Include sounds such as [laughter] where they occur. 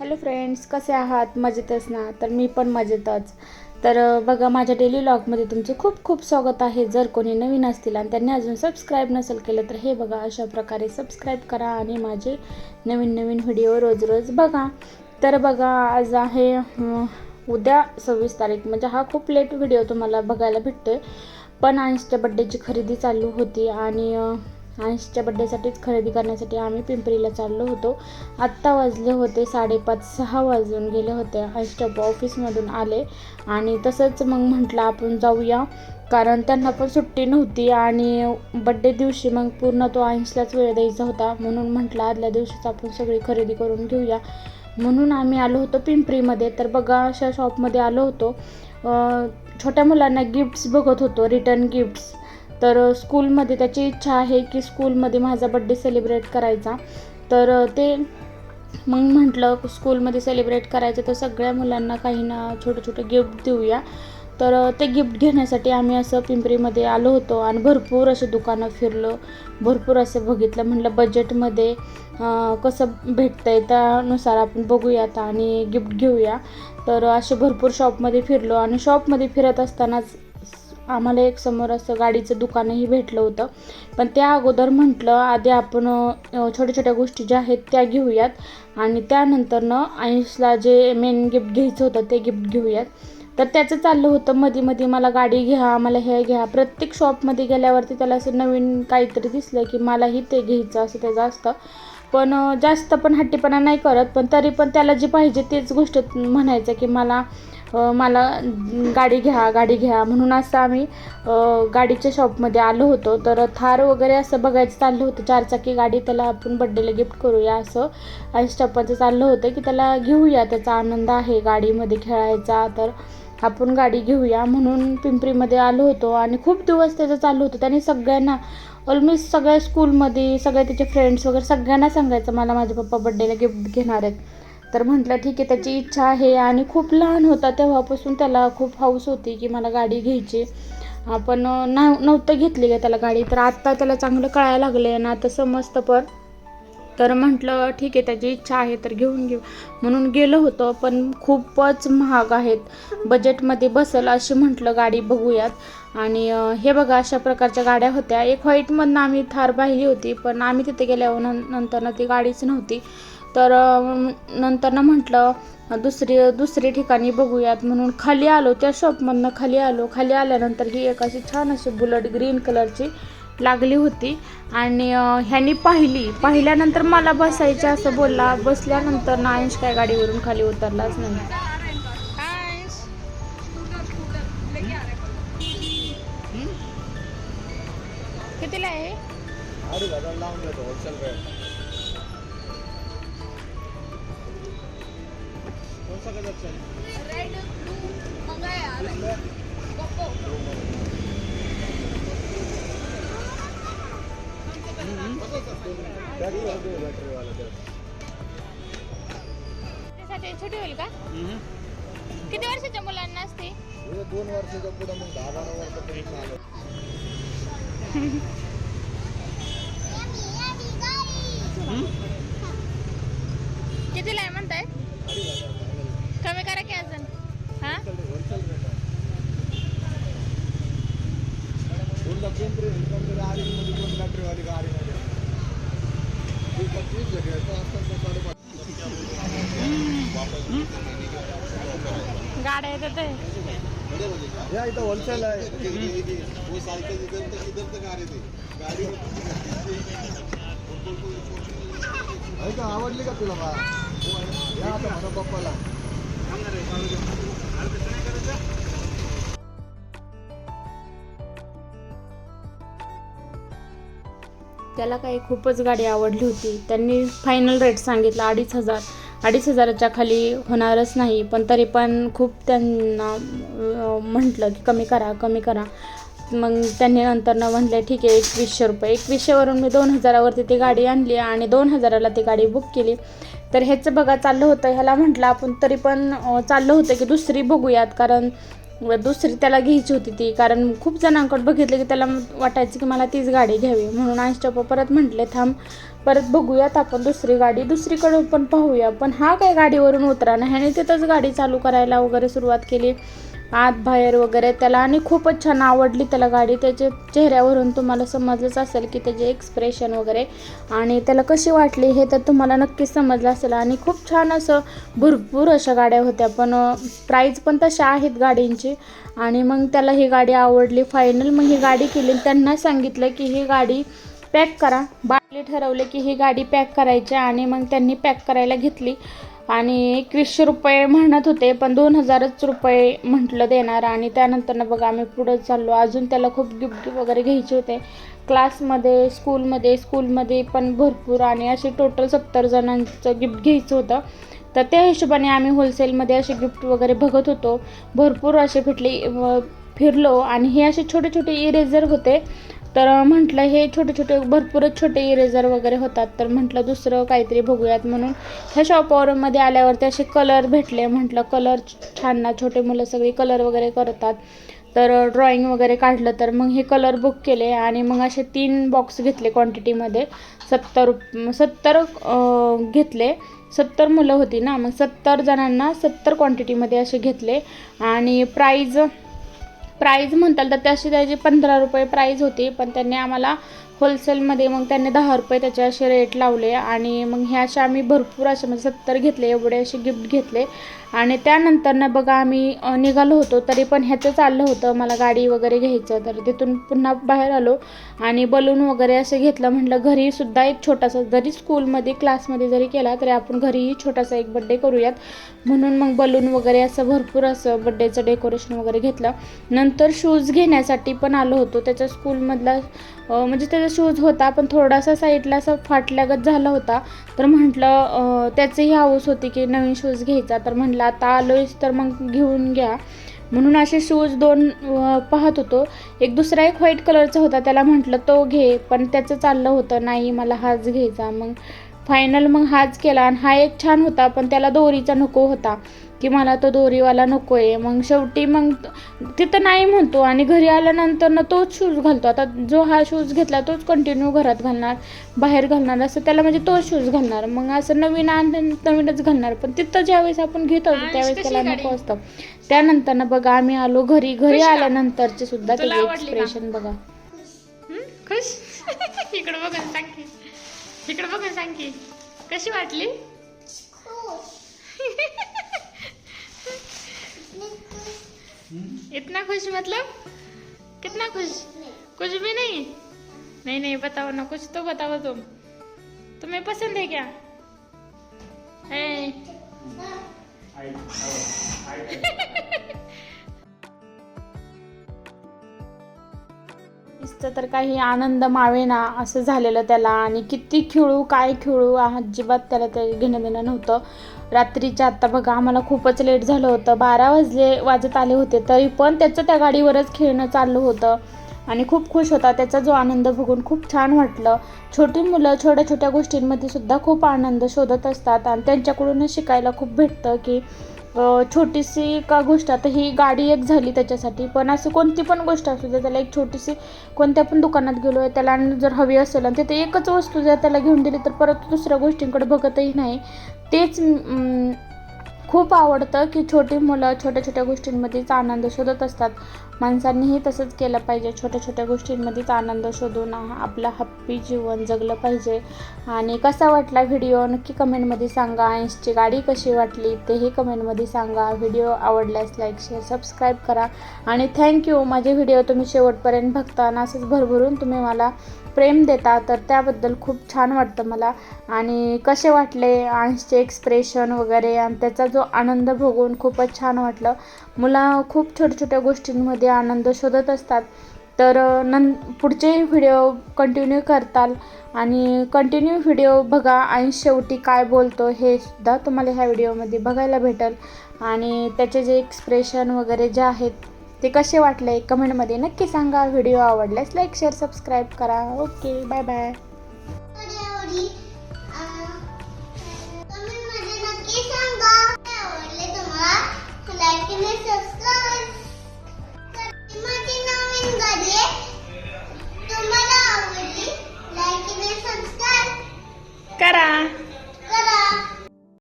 Hello friends कसे आहात? मजेतच ना? तर मी पण मजेतच. तर बघा माझ्या डेली लॉगमध्ये तुमचं खूप खूप स्वागत आहे. जर कोणी नवीन असतील आणि त्यांनी अजून सबस्क्राईब नसेल केलं तर हे बघा अशा प्रकारे सबस्क्राईब करा आणि माझे नवीन नवीन व्हिडिओ रोज रोज बघा. तर बघा आज आहे उद्या सव्वीस तारीख. म्हणजे हा खूप लेट व्हिडिओ तुम्हाला बघायला भेटतो आहे पण अंशच्या बड्डेची खरेदी चालू होती आणि अंशच्या बड्डेसाठीच खरेदी करण्यासाठी आम्ही पिंपरीला चाललो होतो. आत्ता वाजले होते साडेपाच सहा वाजून गेले होते. अंशच्या ऑफिसमधून आले आणि तसंच मग म्हटलं आपण जाऊया. कारण त्यांना पण सुट्टी नव्हती आणि बड्डे दिवशी मग पूर्ण तो अंशलाच वेळ द्यायचा होता. म्हणून म्हटलं आदल्या दिवशीच आपण सगळी खरेदी करून घेऊया. म्हणून आम्ही आलो होतो पिंपरीमध्ये. तर बघा अशा शॉपमध्ये आलो होतो. छोट्या मुलांना गिफ्ट्स बघत होतो. रिटर्न गिफ्ट्स तर स्कूलमध्ये त्याची इच्छा आहे की स्कूलमध्ये माझा बड्डे सेलिब्रेट करायचा. तर ते मग म्हटलं स्कूलमध्ये सेलिब्रेट करायचं तर सगळ्या मुलांना काही ना छोटे छोटे गिफ्ट देऊया. तर ते गिफ्ट घेण्यासाठी आम्ही असं पिंपरीमध्ये आलो होतो आणि भरपूर असे दुकानं फिरलो भरपूर असं बघितलं. म्हटलं बजेटमध्ये कसं भेटतं आहे त्यानुसार आपण बघूयात आणि गिफ्ट घेऊया. तर असे भरपूर शॉपमध्ये फिरलो आणि शॉपमध्ये फिरत असतानाच आम्हाला एक समोर असं गाडीचं दुकानही भेटलं होतं. पण त्या अगोदर म्हटलं आधी आपण छोट्या छोट्या गोष्टी ज्या आहेत त्या घेऊयात. आणि त्यानंतरनं आयुषला जे मेन गिफ्ट घ्यायचं होतं ते गिफ्ट घेऊयात. तर त्याचं चाललं होतं मध्ये मध्ये मला गाडी घ्या मला हे घ्या. प्रत्येक शॉपमध्ये गेल्यावरती त्याला असं नवीन काहीतरी दिसलं की मलाही ते घ्यायचं असं त्याचं असतं. पण जास्त पण हट्टीपणा नाही करत पण तरी पण त्याला जी पाहिजे तेच गोष्ट म्हणायचं की मला मला गाडी घ्या गाडी घ्या म्हणून असं आम्ही गाडीच्या शॉपमध्ये आलो होतो. तर थार वगैरे असं बघायचं चाललं होतं. चारचाकी गाडी त्याला आपण बड्डेला गिफ्ट करूया असं. आणि स्टप्पाचं चाललं होतं की त्याला घेऊया. त्याचा आनंद आहे गाडीमध्ये खेळायचा. तर आपण गाडी घेऊया म्हणून पिंपरीमध्ये आलो होतो. आणि खूप दिवस त्याचं चालू होतं. त्याने सगळ्यांना ऑलमोस्ट सगळ्या स्कूलमध्ये सगळ्या त्याचे फ्रेंड्स वगैरे सगळ्यांना सांगायचं मला माझे पप्पा बड्डेला गिफ्ट घेणार आहेत. तर म्हटलं ठीक आहे त्याची इच्छा आहे. आणि खूप लहान होता तेव्हापासून त्याला खूप हौस होती की मला गाडी घ्यायची. आपण ना नव्हतं घेतली का त्याला गाडी तर आत्ता त्याला चांगलं कळायला लागलं आहे ना आता समजतं पण. तर म्हटलं ठीक आहे त्याची इच्छा आहे तर घेऊन घेऊ. म्हणून गेलो होतो पण खूपच महाग आहेत. बजेटमध्ये बसेल अशी म्हटलं गाडी बघूयात. आणि हे बघा अशा प्रकारच्या गाड्या होत्या. एक व्हाईटमधनं आम्ही थार पाहिली होती पण आम्ही तिथे गेल्यावर नंतर नंतरनं ती गाडीच नव्हती. तर अं, नंतरनं म्हटलं दुसरी दुसरी ठिकाणी बघूयात म्हणून खाली आलो त्या शॉपमधनं खाली आलो. खाली आल्यानंतर ही एक अशी छान अशी बुलट ग्रीन कलरची लागली होती. आणि ह्यानी पाहिली. पाहिल्यानंतर मला बसायचं असं बोलला. बसल्यानंतर ना अंश काय गाडीवरून खाली उतरलाच नाही. कितीला आहे? कलर चाहिए. त्यासाठी छोटी होईल का किती वर्षाच्या मुलांना असते दोन वर्षाच्या पुढे मग दहा बारा वर्षापर्यंत आलं कितीला वाली गाडी पच्चीस गाड्या येतात ते. या इथं होलसेल आहे वो सायकल इधर तक इधर तक आ रही थी। गाड़ी आहे का आवडली का तुला बा। या आता माझ्या पप्पाला त्याला काही खूपच गाडी आवडली होती. त्यांनी फायनल रेट सांगितला अडीच हजार. अडीच हजाराच्या खाली होणारच नाही पण तरी पण खूप त्यांना म्हटलं की कमी करा कमी करा. मग त्यांनी नंतरनं म्हटलं ठीक आहे एकवीसशे रुपये. एकवीसशेवरून मी दोन हजारावरती ती गाडी आणली आणि दोन हजाराला ती गाडी बुक केली. तर ह्याचं बघा चाललं होतं. ह्याला म्हटलं आपण तरी पण चाललं होतं की दुसरी बघूयात. कारण दुसरी त्याला घ्यायची होती ती. कारण खूप जणांकडे बघितलं की त्याला वाटायचं की मला तीच गाडी घ्यावी म्हणून आईच्या पप्पा परत म्हटले थांब परत बघूयात आपण दुसरी गाडी. दुसरीकडून पण पाहूया. पण हा काय गाडीवरून उतरा ना ह्याने तिथंच गाडी चालू करायला वगैरे सुरुवात केली. आत बाहेर वगैरे त्याला आणि खूपच छान आवडली त्याला गाडी. त्याच्या चेहऱ्यावरून तुम्हाला समजलंच असेल की त्याचे एक्सप्रेशन वगैरे. आणि त्याला कशी वाटली हे तर तुम्हाला नक्कीच समजलं असेल. आणि खूप छान असं भरपूर अशा गाड्या होत्या. पण प्राईज पण तशा आहेत गाडींची. आणि मग त्याला ही गाडी आवडली. फायनल मग ही गाडी केली. त्यांना सांगितलं की ही गाडी पॅक करा. बाटली ठरवले की ही गाडी पॅक करायची आणि मग त्यांनी पॅक करायला घेतली. आणि एकवीसशे रुपये म्हणत होते पण दोन हजारच रुपये म्हटलं देणार. आणि त्यानंतर बघा आम्ही पुढं चाललो. अजून त्याला खूप गिफ्ट वगैरे घ्यायचे होते. क्लासमध्ये स्कूलमध्ये स्कूलमध्ये पण भरपूर आणि असे टोटल सत्तर जणांचं गिफ्ट घ्यायचं होतं. तर त्या हिशोबाने आम्ही होलसेलमध्ये असे गिफ्ट वगैरे बघत होतो. भरपूर असे भेटले फिरलो. आणि हे असे छोटे छोटे इरेझर होते. तर म्हटलं हे छोटे छोटे भरपूरच छोटे इरेझर वगैरे होतात. तर म्हटलं दुसरं काहीतरी बघूयात म्हणून. ह्या शॉपवरमध्ये आल्यावरती असे कलर भेटले. म्हटलं कलर छान ना छोटे मुलं सगळी कलर वगैरे करतात. तर ड्रॉइंग वगैरे काढलं तर मग हे कलर बुक केले आणि मग असे तीन बॉक्स घेतले क्वांटिटीमध्ये सत्तर सत्तर घेतले. सत्तर मुलं होती ना मग सत्तर जणांना सत्तर क्वांटिटीमध्ये असे घेतले. आणि प्राईज प्राईज म्हणताल तर त्याची त्याची पंधरा रुपये प्राईज होती पण त्यांनी आम्हाला होलसेलमध्ये मग त्यांनी दहा रुपये त्याचे असे रेट लावले आणि मग हे असे आम्ही भरपूर असे म्हणजे सत्तर घेतले एवढे असे गिफ्ट घेतले. आणि त्यानंतर ना बघा आम्ही निघालो होतो तरी पण ह्याचं चाललं होतं. मला गाडी वगैरे घ्यायचं तर तिथून पुन्हा बाहेर आलो आणि बलून वगैरे असं घेतलं. म्हटलं घरीसुद्धा एक छोटासा जरी स्कूलमध्ये क्लासमध्ये जरी केला तरी आपण घरीही छोटासा एक बड्डे करूयात. म्हणून मग बलून वगैरे असं भरपूर असं बड्डेचं डेकोरेशन वगैरे घेतलं. नंतर शूज घेण्यासाठी पण आलो होतो. त्याच्या स्कूलमधला म्हणजे त्याचा शूज होता पण थोडासा साईडला असं फाटल्यागत झाला होता. तर म्हटलं त्याचीही हाऊस होती की नवीन शूज घ्यायचा. तर म्हटलं आता आलोयच तर मग घेऊन घ्या. म्हणून असे शूज दोन पाहत होतो. एक दुसरा एक व्हाईट कलरचा होता. त्याला म्हटलं तो घे पण त्याचं चाललं होतं नाही मला हाच घ्यायचा. मग फायनल मग हाच केला. आणि हा एक छान होता पण त्याला दोरीचा नको होता. की मला तो दोरीवाला नको आहे मग शेवटी मग तिथं नाही म्हणतो आणि घरी आल्यानंतर ना तोच शूज घालतो. आता जो हा शूज घेतला तोच कंटिन्यू घरात घालणार बाहेर घालणार असं त्याला म्हणजे तोच शूज घालणार. मग असं नवीन आण नवीनच घालणार. पण तिथं ज्यावेळेस आपण घेतो त्यावेळेस त्याला नको असतं. त्यानंतर ना बघा आम्ही आलो घरी घरी आल्यानंतरचे सुद्धा त्याचे एक्सप्रेशन बघा. खुश? [laughs] इकडे बघून सांग की. इकडे बघून सांग की. कशी वाटली? [laughs] इतना खुश मतलब? कितना खुश? कुछ भी नहीं? नहीं नहीं बताओ ना कुछ तो बताओ तुम। तुम्हें पसंद है क्या? तर काही आनंद मावेना असं झालेलं त्याला. आणि किती खेळू काय खेळू अजिबात त्याला ते घेणं देणं नव्हतं. रात्रीच्या आत्ता बघा आम्हाला खूपच लेट झालं होतं. बारा वाजले वाजत आले होते. तरी पण त्याचं त्या गाडीवरच खेळणं चाललं होतं. आणि खूप खुश होता. त्याचा जो आनंद बघून खूप छान वाटलं. छोटी मुलं छोट्या छोट्या गोष्टींमध्ये सुद्धा खूप आनंद शोधत असतात. आणि त्यांच्याकडूनच शिकायला खूप भेटतं की छोटीशी का गोष्ट आता ही गाडी एक झाली त्याच्यासाठी पण असं कोणती पण गोष्ट असू दे त्याला एक छोटीशी कोणत्या पण दुकानात गेलो आहे त्याला जर हवी असेल आणि तिथे एकच वस्तू जर त्याला घेऊन दिली तर परत दुसऱ्या गोष्टींकडे बघतही नाही. तेच खूप आवडतं की छोटी मुलं छोट्या छोट्या गोष्टींमध्येच आनंद शोधत असतात. माणसांनीही तसंच केलं पाहिजे. छोट्या छोट्या गोष्टींमध्येच आनंद शोधून आपलं हॅप्पी जीवन जगलं पाहिजे. आणि कसा वाटला व्हिडिओ नक्की कमेंटमध्ये सांगा. आयन्सची गाडी कशी वाटली तेही कमेंटमध्ये सांगा. व्हिडिओ आवडल्यास लाईक शेअर सबस्क्राईब करा. आणि थँक्यू माझे व्हिडिओ तुम्ही शेवटपर्यंत बघताना असंच भरभरून तुम्ही मला प्रेम देता तर त्याबद्दल खूप छान वाटतं मला. आणि कसे वाटले आंशचे एक्सप्रेशन वगैरे आणि त्याचा जो आनंद भोगून खूपच छान वाटलं. मुलं खूप छोट्या छोट्या गोष्टींमध्ये आनंद शोधत असतात. तर नं पुढचे व्हिडिओ कंटिन्यू करताल आणि कंटिन्यू व्हिडिओ बघा आणि शेवटी काय बोलतो हे सुद्धा तुम्हाला ह्या व्हिडिओमध्ये बघायला भेटेल. आणि त्याचे जे एक्सप्रेशन वगैरे जे आहेत ते कसे वाटले? कमेंटमध्ये नक्की सांगा. व्हिडिओ आवडल्यास लाईक शेअर सबस्क्राईब करा. Okay bye bye Ceará.